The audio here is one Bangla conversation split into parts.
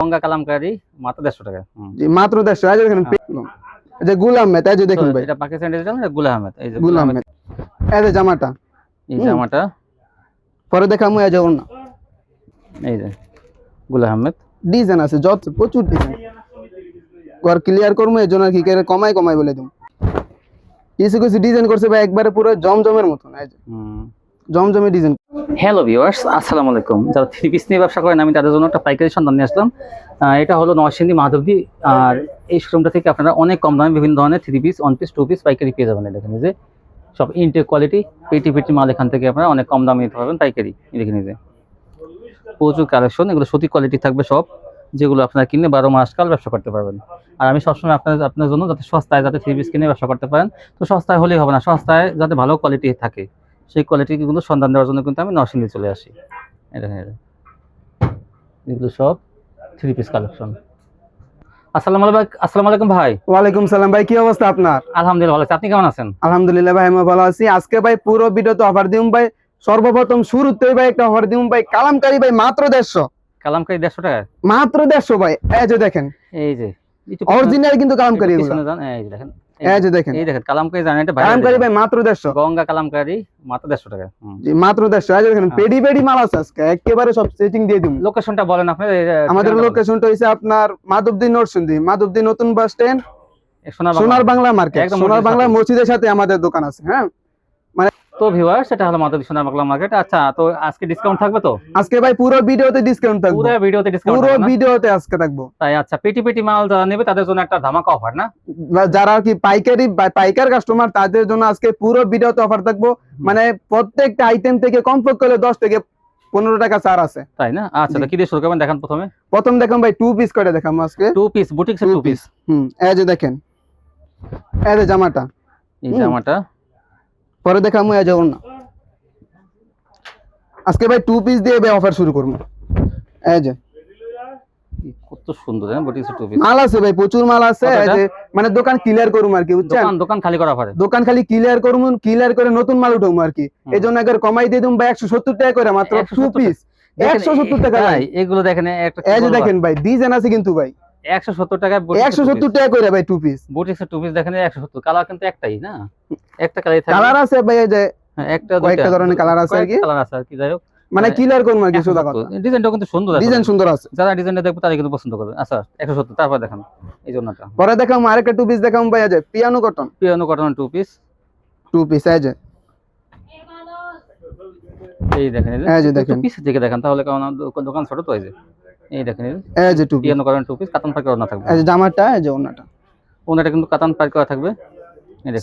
গঙ্গা কালামকারি মাত্র দেড়শো টাকা। জি মাত্র দেড়শো। যে দেখেন যে গুল আহমেদ এই যে দেখুন ভাই। এটা পাকিস্তান ডিজিটাল গুল আহমেদ এই যে গুল আহমেদ এই যে জামাটা। এই জামাটা। পরে দেখামু এই যে ওনা এই যে গুল আহমেদ ডিজাইন আছে যত প্রচুর ডিজাইন। ঘর ক্লিয়ার করব এই জন্য আর কি করে কমাই কমাই বলে দিম। কিছু কিছু ডিজাইন করছে ভাই একবারে পুরো জমজমের মতন এই যে। হুম। জমজমে ডিজাইন। হ্যালো ভিউয়ার্স আসসালামু আলাইকুম। যারা থ্রি পিস নিয়ে ব্যবসা করেন আমি তাদের জন্য একটা পাইকারি সন্ধান নিয়ে আসলাম। এটা হলো নরসিংদী মাধবদী। আর এই শোরুমটা থেকে আপনারা অনেক কম দামে বিভিন্ন ধরনের three piece one piece two piece পাইকারি পেয়ে যাবেন। এই যে সব ইনটেক কোয়ালিটি পেটি পেটি মাল এখান থেকে আপনারা অনেক কম দামে নিতে পারবেন পাইকারি। এই যে প্রচুর কালেকশন এগুলো সত্যি কোয়ালিটি থাকবে সব, যেগুলো আপনারা কিনে বারো মাস কাল ব্যবসা করতে পারবেন। আর আমি সবসময় আপনার আপনার জন্য যাতে সস্তায় যাতে থ্রি পিস কিনে ব্যবসা করতে পারেন। তো সস্তায় হলেই হবে না, সস্তায় যাতে ভালো কোয়ালিটি থাকে। সেই কোয়ালিটি কিন্তু সন্ধান দেওয়ার জন্য কিন্তু আমি নরসিংদী চলে আসি। এটা এটা। এগুলো সব থ্রি পিস কালেকশন আসসালামু আলাইকুম আসসালামু আলাইকুম ভাই। ওয়ালাইকুম সালাম ভাই কি অবস্থা আপনার? আলহামদুলিল্লাহ ভালো আছি। আপনি কেমন আছেন? আলহামদুলিল্লাহ ভাই আমি ভালো আছি। আজকে ভাই পুরো ভিডিওতে অফার দিম ভাই। সর্বপ্রথম শুরুতে ভাই একটা অফার দিম ভাই। কালামকারি ভাই মাত্র দেড়শো। কালামকারি দেড়শো টাকা? মাত্র দেড়শো ভাই। এই যে দেখেন। এই যে অরিজিনাল কিন্তু কালামকারি এই দেখেন। এই যে দেখেন। এই দেখেন কালামকারি জানেন এটা কালামকারি ভাই ভাই মাত্র দেড়শো। গঙ্গা কালামকারি মাত্র দেড়শো টাকা। জি মাত্র দেড়শো। এই দেখেন হ্যাঁ। পেডি পেডি মাল আছে আজকে একেবারে সব সেটিং দিয়ে দিব। লোকেশনটা বলেন আপনি আমাদের লোকেশনটা হচ্ছে আপনার মাধবদী নরসিংদী মাধবদী নতুন বাস স্ট্যান্ড সোনার বাংলা মার্কেট। সোনার বাংলা। মসজিদের সাথে আমাদের দোকান আছে হ্যাঁ? তো ভিউয়ার সেটা হলো মাধবী সোনার বাংলা মার্কেট আচ্ছা তো আজকে ডিসকাউন্ট থাকবে তো? আজকে ভাই পুরো ভিডিওতে ডিসকাউন্ট থাকবে। পুরো ভিডিওতে ডিসকাউন্ট পুরো ভিডিওতে আজকে থাকব। তাই আচ্ছা পেটি পেটি মাল যারা নেবে তাদের জন্য একটা ধামাকা অফার না? যারা কি পাইকারি পাইকার কাস্টমার তাদের জন্য আজকে পুরো ভিডিওতে অফার থাকব। মানে প্রত্যেকটা আইটেম থেকে কমপক্ষে হলে দশ থেকে পনেরো টাকা ছাড় আছে। তাই না? আচ্ছা কি দিয়ে শুরু করবেন? দেখান প্রথমে। প্রথম দেখুন ভাই টু পিস করে দেখাম আজকে। Two piece boutique Two two piece হুম এই যে দেখেন। এই যে জামাটা। এই জামাটা। পরে দেখামু এই যে ওড়না আজকে ভাই টু পিস দিয়ে অফার শুরু করব। এই যে। কত সুন্দর হ্যাঁ বুটিক টু পিস মাল আছে ভাই প্রচুর মাল আছে যে মানে দোকান ক্লিয়ার করুম আর কি বুঝছেন? দোকান দোকান খালি করা পারে। দোকান খালি ক্লিয়ার করুম ক্লিয়ার করে নতুন মাল উঠাম আর কি। হুম। এই জন্য একবার কমাই দিয়ে দিম ভাই একশো সত্তর টাকা করে মাত্র টু পিস একশো সত্তর টাকা ভাই এগুলো দেখেন একটা এই যে দেখেন ভাই ডিজাইন আছে কিন্তু ভাই। একশো সত্তর টাকা একশো সত্তর টাকা করে ভাই two piece boutique two piece দেখেন একশো সত্তর। কালার কিন্তু একটাই না? একটা কালারই থাকে কালার আছে ভাই যে হ্যাঁ, একটা কয়েকটা ধরনের colour আছে আর কি। কালার আছে আর কি যাই হোক। মানে ক্লিয়ার করব আর কি সোজা ডিজাইনটা কিন্তু সুন্দর আছে। ডিজাইন সুন্দর আছে। যারা ডিজাইনটা দেখবে তারা কিন্তু পছন্দ করবে। আচ্ছা একশো সত্তর তারপর দেখান এই জন্যটা পরে দেখাম আরেকটা টু পিস দেখাম ভাই এই piano cotton piano cotton two piece two piece যে। এই দেখেন এই যে দেখেন। পিস থেকে দেখেন তাহলে কারণ দোকান- দোকান ছোট তো এই যে। এই দেখেন এই যে। এই যে two piece piano cotton two piece কাতান পার করা না থাকবে। এই যে জামাটা এই যে ওনাটা ওনাটা কিন্তু কাতান পার করা থাকবে।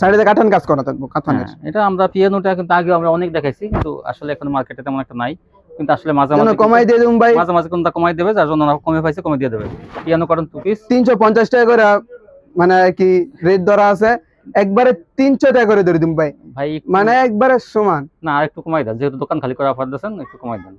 সাইডে কাঠান কাজ করা থাকব কাঠানের হ্যাঁ, এটা আমরা পিয়ানোটা কিন্তু আগে আমরা অনেক দেখাইছি কিন্তু আসলে এখন মার্কেটে তেমন একটা নাই। কিন্তু আসলে মাঝে মাঝে কমাই দিয়ে দিম ভাই। মাঝে মাঝে কোনটা কমাই দেবে যার জন্য কমে পাইছে কমে দিয়ে দেবে। পিয়ানো টু পিস টাকা করে মানে কি রেট ধরা আছে একবারে তিনশো টাকা করে ধরে ভাই। ভাই মানে একবারে সমান। না আর একটু কমাই দেন যেহেতু দোকান খালি করা অফার দিয়েছেন একটু কমাই দেন।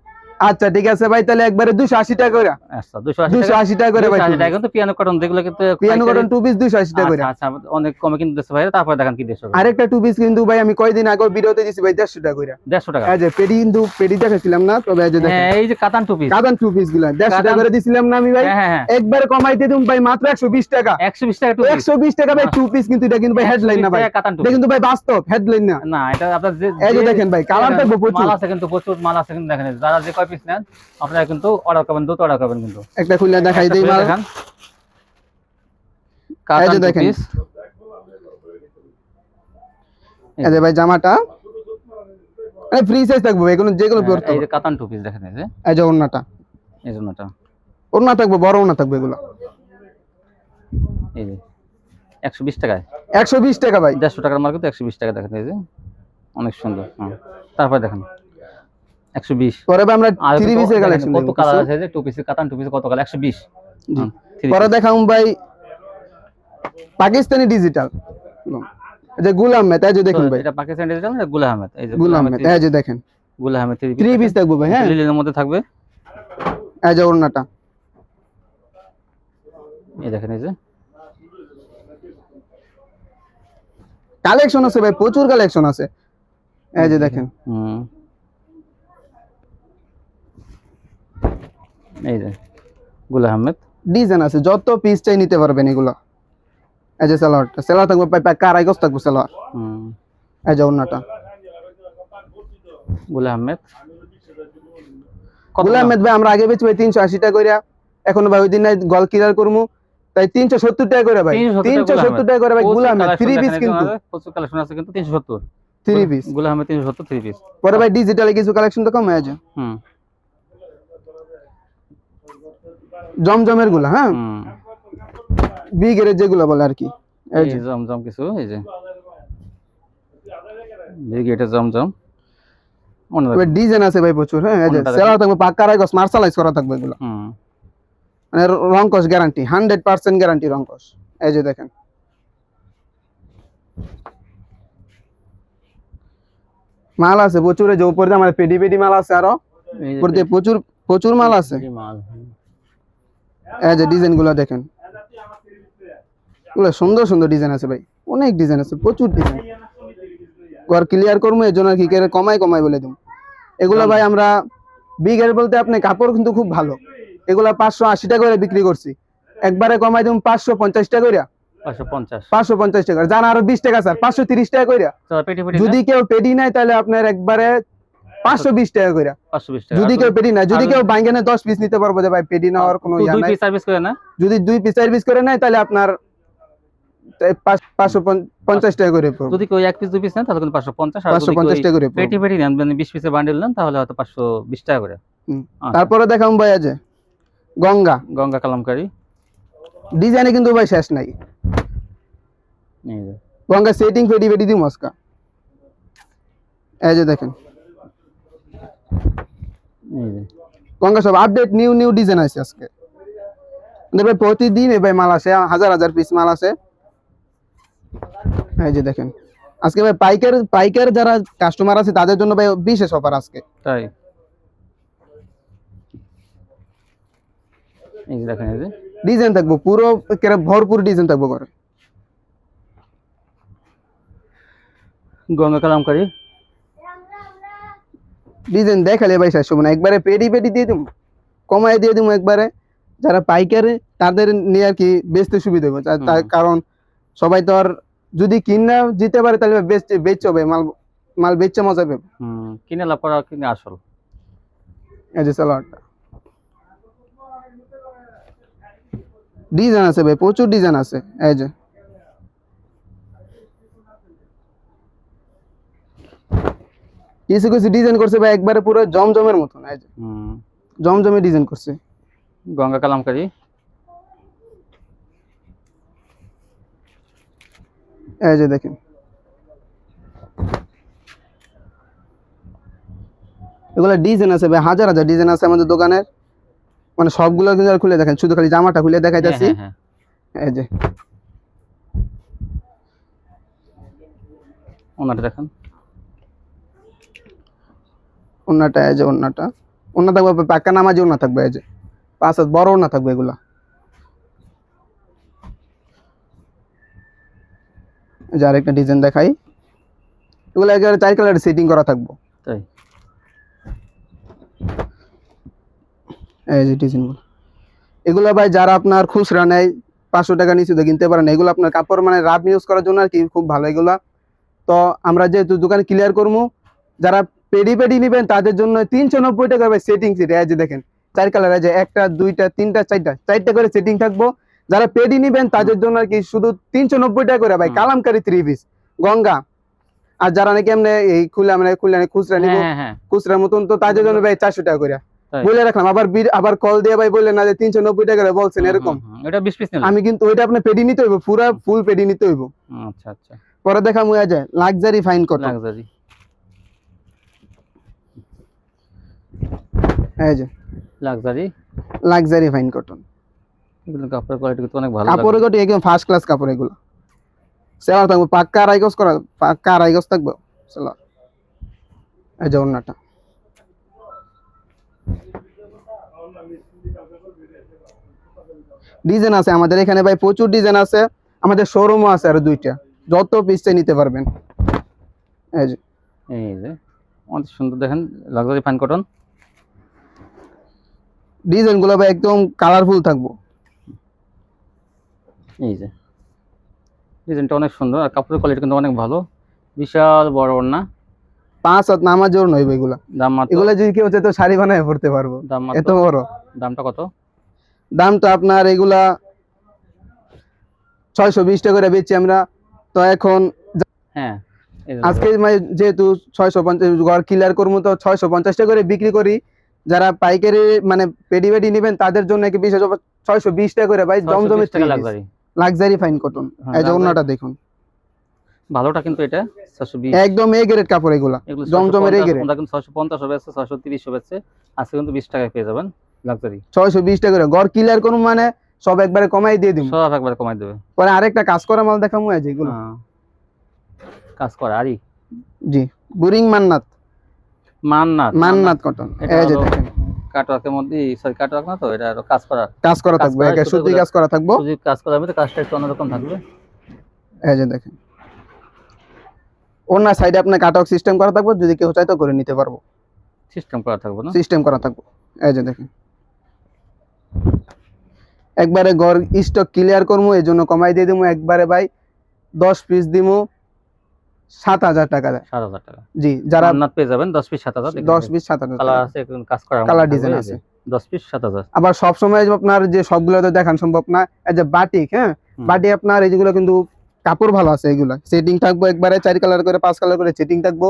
আচ্ছা ঠিক আছে ভাই তাহলে একবারে দুশো আশি টাকা করে। আচ্ছা দুশো আশি দুশো টাকা করে ভাই দুশো টাকা। কিন্তু পিয়ানো কটন যেগুলো কিন্তু পিয়ানো কটন টু পিস দুশো আশি টাকা করে। আচ্ছা আচ্ছা অনেক কমে কিন্তু দিচ্ছে ভাই। তারপরে দেখেন কি দেড়শো আরেকটা টু পিস কিন্তু ভাই আমি কয়দিন আগে ভিডিওতে দিছি ভাই দেড়শো টাকা করে। দেড়শো টাকা। এই যে পেডি কিন্তু পেডি দেখাছিলাম না তবে এই যে দেখেন। হ্যাঁ এই যে কাতান টু পিস কাদান টু পিসগুলা দেড়শো টাকা করে দিছিলাম না আমি ভাই। হ্যাঁ হ্যাঁ হ্যাঁ। একবারে কমাইতে দিম ভাই মাত্র একশো বিশ টাকা। একশো বিশ টাকা টু পিস একশো বিশ টাকা ভাই টু পিস কিন্তু এটা কিন্তু ভাই হেডলাইন না ভাই। কাতান এটা কিন্তু ভাই বাস্তব হেডলাইন না। না এটা আপনার এই যে দেখেন ভাই কালার থাকব প্রচুর। মাল আছে কিন্তু প্রচুর মাল আছে কিন্তু দেখেন যারা যে কয় পিস নেন আপনারা কিন্তু অর্ডার করবেন দ্রুত অর্ডার করবেন কিন্তু। একটা খুলে দেখাই একটা দিই খুলে মাল। দেখান। এই কাতান যে টু দেখেন। পিস এই যে ভাই জামাটা। মানে ফ্রি সাইজ থাকব ভাই কোনো যেগুলো পড়তে হ্যাঁ, এই যে কাতান টু পিস দেখেন এই যে। এই যে ওড়নাটা। এই জন্যটা ওড়না থাকবে বড় ওড়না থাকবে এগুলো। এই যে। একশো বিশ টাকায়। একশো বিশ টাকা ভাই। দেড়শো টাকার মার্কেট একশো বিশ টাকা দেখেন এই যে। অনেক সুন্দর হ্যাঁ। তারপর দেখেন। একশো বিশ। পরে আমরা পিসের কালেকশন কত কালার আছে? যে টু পিসের কাতান টু পিসের কত কালার একশো বিশ। জি। পরে দেখাম ভাই পাকিস্তানি ডিজিটাল যে গুল আহমেদ এই যে দেখুন ভাই। এটা পাকিস্তান ডিজিটাল গুল আহমেদ এই যে গুল আহমেদ এই যে দেখেন। গুল আহমেদ থ্রি পিস থাকব ভাই হ্যাঁ। লিলের মধ্যে থাকবে? এই যে ওড়নাটা। এই দেখেন এই যে। কালেকশন আছে ভাই প্রচুর কালেকশন আছে। এই যে দেখেন। হুম। এই যে গুল আহমেদ। ডিজাইন আছে যত পিস চাই নিতে পারবেন এগুলো। এই যে সালোয়ারটা সালোয়ার থাকবে প্রায় কারাই গজ থাকবে সালোয়ার হুম। এই যে অন্যটা। গুলা আহমেদ। কত আহমেদ ভাই আমরা আগে বেচি ভাই তিনশো আশি টাকা করে এখন ভাই ওই দিন নাই গল ক্লিয়ার করব তাই তিনশো সত্তর টাকা করে ভাই তিনশো সত্তর টাকা করে ভাই গুলাম আহমেদ থ্রি পিস কিন্তু। প্রচুর কালেকশন আছে কিন্তু তিনশো সত্তর। থ্রি পিসগুলা আহমেদ তিনশো সত্তর থ্রি পিস পরে ভাই ডিজিটালে কিছু কালেকশন তো কম হয়ে যায়। হুম। জমজমেরগুলা হ্যাঁ? হুম। বিগের যেগুলো বলে আর কি। এই এই যে। জমজম কিছু এই যে। দেখি এটা জমজম। মনে রাখ এবার ডিজাইন আছে ভাই প্রচুর হ্যাঁ? এই যে কোনটা সেলা থাকবে পাক্কা রাইগস মার্শালাইজ করা থাকবে এগুলো। হুম। মানে রংকশ গ্যারান্টি হান্ড্রেড পার্সেন্ট গ্যারান্টি রংকশ এই যে দেখেন। মাল আছে প্রচুর এই যে উপরে দিয়ে আমার পেডি পেডি মাল আছে আরও। এই যে উপরে দিয়ে প্রচুর প্রচুর মাল আছে। এই মাল হুম। এই যে ডিজাইনগুলো দেখেন। এগুলো সুন্দর সুন্দর ডিজাইন আছে ভাই। অনেক ডিজাইন আছে প্রচুর ডিজাইন। ঘর ক্লিয়ার করব এর জন্য আর কি কমাই কমাই বলে দিম এগুলো ভাই আমরা বিগের বলতে আপনি কাপড় কিন্তু খুব ভালো। এগুলা পাঁচশো আশি টাকা করে বিক্রি করছি। একবারে কমাই দিম পাঁচশো পঞ্চাশ টাকা করে পাঁচশো পঞ্চাশ। টাকা জানা আরও বিশ টাকা স্যার পাঁচশো তিরিশ টাকা করে তো পেটি পেটি যদি কেউ পেডি নেয় তাহলে আপনার একবারে পাঁচশো বিশ টাকা করে যদি কেউ পেডি নেয় যদি কেউ বাইঙ্গে নেয় দশ পিস নিতে পারব যে ভাই পেডি নেওয়ার কোনো ইয়া দুই নাই। পিস সার্ভিস করে না? যদি দুই পিস চার পিস করে নেয় তাহলে আপনার পাঁচশো পঞ্চ- পঞ্চাশ টাকা করে যদি কেউ এক পিস দুই পিস নেন তাহলে কিন্তু পাঁচশো পঞ্চাশ। পাঁচশো পঞ্চাশ টাকা করে। পেটি পেটি নেন মানে বিশ পিসের বান্ডেল নেন তাহলে হয়তো পাঁচশো বিশ টাকা করে। আচ্ছা। তারপরে দেখাম ভাই আছে গঙ্গা। গঙ্গা কালামকারি। ডিজাইনে কিন্তু ভাই শেষ নাই। গঙ্গা সেটিং পেডি পেডি দিই মস্কা এই যে দেখেন। গঙ্গা সব আপডেট নিউ নিউ ডিজাইন আছে আজকে। আমাদের ভাই প্রতিদিন এই ভাই মাল আসে হাজার হাজার পিস মাল আছে এই যে দেখেন। আজকে ভাই পাইকার পাইকার যারা কাস্টমার আছে তাদের জন্য ভাই বিশেষ অফার আজকে। তাই? এই যে দেখেন এই যে। ডিজাইন থাকব পুরো একেবারে ভরপুর ডিজাইন থাকব করে গঙ্গা কালামকারি। ডিজাইন দেখালে ভাই শেষ হবে না একবারে পেডি পেডি দিয়ে দিব কমায় দিয়ে দিব একবারে। যারা পাইকারে তাদের নিয়ে আর কি বেচতে সুবিধা হবে। তার কারণ সবাই তো আর যদি কিনা জিতে পারে তাহলে বেচতে বেচ হবে মাল মাল বেচতে মজা পাবে। হুম কিনে লাভ করা কিন্তু আসল? এই যে সালোয়ারটা। ডিজাইন আছে ভাই প্রচুর ডিজাইন আছে এই যে। কিছু কিছু ডিজাইন করছে ভাই একবারে পুরো জমজমের মতন এই যে। হুম। জমজমে ডিজাইন করছে। গঙ্গা কালামকারী এই যে দেখেন। এগুলো ডিজাইন আছে ভাই হাজার হাজার ডিজাইন আছে আমাদের দোকানের। মানে সবগুলো কিন্তু খুলে দেখেন শুধু খালি জামাটা খুলে দেখাইতেছি। হ্যাঁ, হ্যাঁ, এই যে। ওনাটা দেখেন। ওন্নাটা এই যে ওন্নাটা ওন্না থাকবে পাক্কা নামাজি ওন্না থাকবে এই যে। পাঁচ হাত বড় ওন্না থাকবে এগুলা। এই যে আরেকটা ডিজাইন দেখাই। এগুলো একেবারে চার কালারের সেটিং করা থাকব। তাই? এই যে ডিজাইনগুলো এগুলো ভাই যারা আপনার খুচরা নেয় পাঁচশো টাকা নিচে কিনতে পারেন এগুলো আপনার কাপড় মানে রাব ইউজ করার জন্য আর কি খুব ভালো এগুলা। তো আমরা যেহেতু দোকান ক্লিয়ার করব যারা পেডি পেডি নেবেন তাদের জন্য তিনশো নব্বই টাকা ভাই সেটিং সিট এই যে দেখেন চার কালার আছে একটা দুইটা তিনটা চারটা চারটা করে সেটিং থাকব। যারা পেডি নেবেন তাদের জন্য আর কি শুধু তিনশো নব্বই টাকা করে ভাই। Kalamkari three piece Ganga. আর যারা নাকি এমনি এই খুলে মানে খুলে খুচরা নিব হ্যাঁ হ্যাঁ। খুচরার মতন তো তাদের জন্য ভাই চারশো টাকা করে। বলে রাখলাম আবার আবার কল দিয়ে ভাই বললেন না যে তিনশো নব্বই টাকা করে বলছেন এরকম। আমি কিন্তু ওইটা আপনার পেডি নিতে হইব পুরা ফুল পেডি নিতে হইব। আচ্ছা আচ্ছা। পরে দেখা মুয়া যায় লাক্সারি ফাইন কটন লাক্সারি এই যে। লাক্সারি লাক্সারি ফাইন কটন এগুলো কাপড়ের কোয়ালিটি কিন্তু অনেক ভালো কাপড়। গটি একদম ফার্স্ট ক্লাস কাপড় এগুলো। সেলার থাকবে পাক্কা আড়াইগজ করা পাক্কা আড়াইগজ থাকবে সেলার। এই যে ডিজাইন আছে আমাদের এখানে ভাই প্রচুর ডিজাইন আছে। আমাদের শোরুমও আছে আর দুইটা। যত পিস চাই নিতে পারবেন। এই যে। এই যে। অনেক সুন্দর দেখেন লাক্সারি ফাইন কটন ডিজাইনগুলো ভাই একদম কালারফুল থাকব। এই যে। ডিজাইনটা অনেক সুন্দর আর কাপড়ের কোয়ালিটি কিন্তু অনেক ভালো। বিশাল বড় ওড়না। পাঁচ হাত নামার জন্য হইব এগুলা। দাম এগুলা যদি কেউ চায় তো শাড়ি বানায় পড়তে পারব। দাম এত বড়। দামটা কত? দামটা আপনার এগুলা ছয়শো বিশ টাকা করে বেচছি আমরা। তো এখন হ্যাঁ আজকে মানে যেহেতু ছয়শো পঞ্চাশ ঘর ক্লিয়ার করব তো ছয়শো পঞ্চাশ টাকা করে বিক্রি করি। যারা পাইকারি মানে পেডি পেডি নেবেন তাদের জন্য কি বিশেষ ছয়শো বিশ টাকা করে ভাই 620 জমজমে লাক্সারি লাক্সারি ফাইন কটন এই যে। অন্যটা দেখুন। ভালোটা কিন্তু এটা ছশো বিশ। একদম এ গ্রেড কাপড় এগুলো। জমজমের এই গ্রেড কিন্তু ছশো পঞ্চাশ হবে ছশো তিরিশ হবে আজকে কিন্তু বিশ টাকায় পেয়ে যাবেন লাক্সারি ছয়শো বিশ টাকা করে। ঘর ক্লিয়ার করব মানে সব একবারে কমাই দিয়ে দিব। সব একবার কমাই দেবে। পরে আরেকটা কাজ করা মাল দেখাবো এই যে এগুলো। হ্যাঁ। কাজ করা আরই জি। বুরিং মান্নাত। মান্নাত মান্নাত কটন এই যে দেখেন। কাটওয়ার্কের মধ্যে সরি কাটওয়ার্ক না তো এটা কাজ করা। কাজ করা থাকবে সুতি কাজ করা থাকব। যদি কাজ করা হবে তো কাজটা একটু অন্যরকম থাকবে। এই যে দেখেন। অন্য সাইডে আপনার কাটক সিস্টেম করা থাকবে যদি কেউ চায় তো করে নিতে পারব। সিস্টেম করা থাকবে না? সিস্টেম করা থাকব। এই যে দেখেন। একবারে ঘর স্টক ক্লিয়ার করব এই জন্য কমাই দিয়ে দিবো একবারে ভাই দশ পিস দিমু। সাত হাজার টাকা দেয়। সাত হাজার টাকা। জি যারা মান্নাত পেয়ে যাবেন দশ পিস সাত হাজার দশ পিস সাত হাজার কালার আছে কাজ করা Colour design আছে। দশ পিস সাত হাজার। আবার সব সময় আপনার যে সবগুলো তো দেখান সম্ভব না এই যে বাটিক হ্যাঁ? বাটি আপনার এইগুলো কিন্তু কাপড় ভালো আছে এগুলো। সেটিং থাকব একবারে চার কালার করে পাঁচ কালার করে সেটিং থাকব।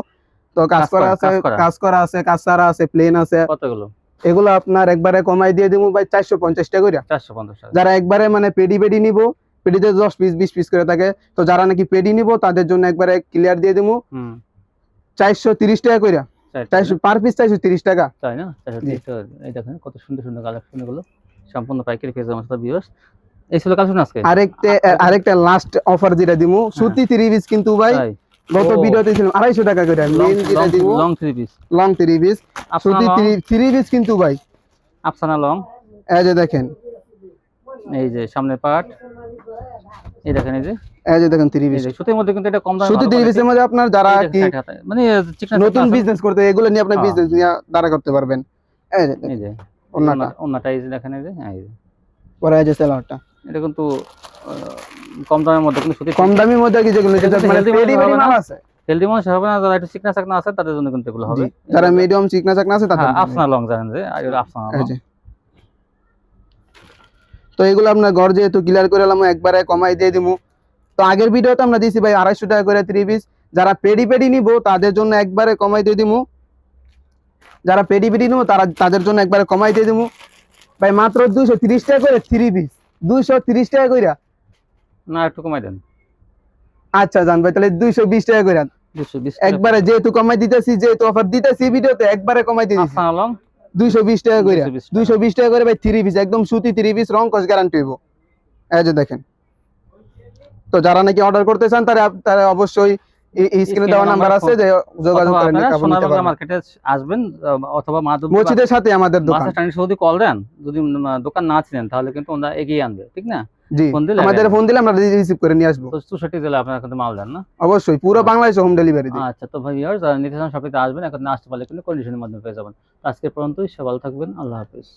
তো কাজ করা আছে কাজ করা। আছে কাজ সারা আছে প্লেন আছে। কতগুলো? এগুলো আপনার একবারে কমাই দিয়ে দিব ভাই চারশো পঞ্চাশ টাকা করে চারশো পঞ্চাশ টাকা। যারা একবারে মানে পেডি পেডি নিবো পেডিতে দশ পিস বিশ পিস করে থাকে। তো যারা নাকি পেডি নিবো তাদের জন্য একবারে ক্লিয়ার দিয়ে দিব চারশো তিরিশ টাকা করে চারশো পার পিস চারশো তিরিশ টাকা। তাই না? এই দেখেন কত সুন্দর সুন্দর কালেকশন সম্পূর্ণ পাইকারি যাবেন সাথে ভিউয়ার্স এই ছিল কালেকশন আজকে? আরেকটা আরেকটা লাস্ট অফার যেটা সুতি থ্রি পিস কিন্তু ভাই গত ভিডিওতে আড়াইশো টাকা করে। মেন যেটা দিব long three piece long three piece সুতি থ্রি পিস কিন্তু ভাই। আফসানা লং এই যে দেখেন। এই যে সামনে পার্ট এই দেখেন এই যে। এই যে দেখেন থ্রি এই পিস সুতির মধ্যে কিন্তু এটা কম দামে সুতি ভালো থ্রি quality। পিসের মধ্যে আপনার যারা কি মানে চিকনা নতুন বিজনেস করতে এগুলো নিয়ে আপনার হ্যাঁ। বিজনেস নিয়ে দাঁড়া করতে পারবেন। এই যে এই যে অন্যটা অন্যটা এই যে দেখেন এই যে হ্যাঁ এই যে। পরে এই যে সেলারটা এটা কিন্তু কম দামের মধ্যে কিন্তু সুতি কম দামি মধ্যে কি যেগুলো মানে? মাল আছে। হেলদি মানুষ হবে না যারা একটু চিকনা চাকনা আছে তাদের জন্য কিন্তু এগুলো হবে। যারা মিডিয়াম চিকনা চাকনা আছে তাদের হ্যাঁ আফসানা লং জানেন যে আর আফসানা। তো এগুলো আপনার ঘর যেহেতু ক্লিয়ার করে এলাম একবারে কমাই দিয়ে দিমু। তো আগের ভিডিওতে আমরা দিছি ভাই আড়াইশো টাকা করে থ্রি পিস যারা পেডি পেডি নিব তাদের জন্য একবারে কমাই দিয়ে দিমু। যারা পেডি পেডি নিবো তারা তাদের জন্য একবারে কমাই দিয়ে দিমু। ভাই মাত্র দুইশো তিরিশ টাকা করে থ্রি পিস দুইশো তিরিশ টাকা করে না একটু কমাই দেন। আচ্ছা জান ভাই তাহলে দুইশো বিশ টাকা বিশ একবারে যেহেতু কমাই দিতেছি যেহেতু অফার দিতেছি ভিডিওতে একবারে কমাই লং দুইশো বিশ টাকা করে 220 টাকা। দুইশো বিশ টাকা করে ভাই থ্রি পিস একদম সুতি থ্রি পিস রং কস গ্যারান্টি হইব। এই যে দেখেন। তো যারা নাকি অর্ডার করতে চান তারা তারা অবশ্যই স্ক্রিনে দেওয়া নাম্বার আছে যে যোগাযোগ করেন। মার্কেটে আসবেন অথবা মাধব মসজিদের সাথে আমাদের দোকান। কল দেন যদি দোকান না ছিলেন তাহলে কিন্তু ওনারা এগিয়ে আনবে ঠিক না? জি আমাদের ফোন দিলে আমরা রিসিভ করে নিয়ে আসব। তো চৌষট্টি জেলা আপনারা কিন্তু মাল দেন না? অবশ্যই পুরো বাংলাদেশে হোম ডেলিভারি আচ্ছা তো ভাই নিতে আসবেন এখন না আসতে পারলে কন্ডিশনের মাধ্যমে পেয়ে যাবেন। আজকে পর্যন্তই সে ভালো থাকবেন আল্লাহ হাফিজ।